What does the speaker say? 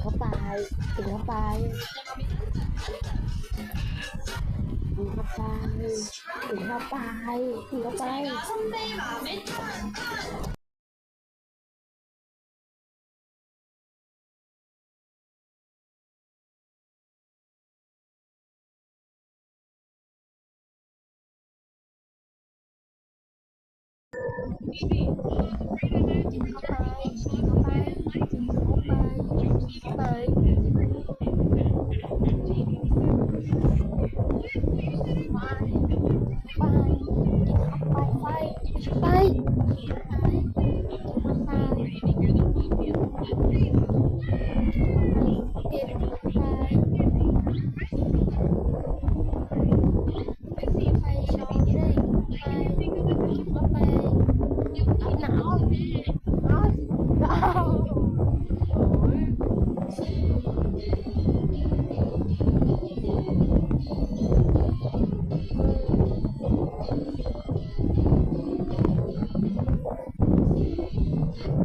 เข้าไปกินเข้าไปกินเข้าไปกินเข้าไปกินเข้าไปไปหน bay Oh.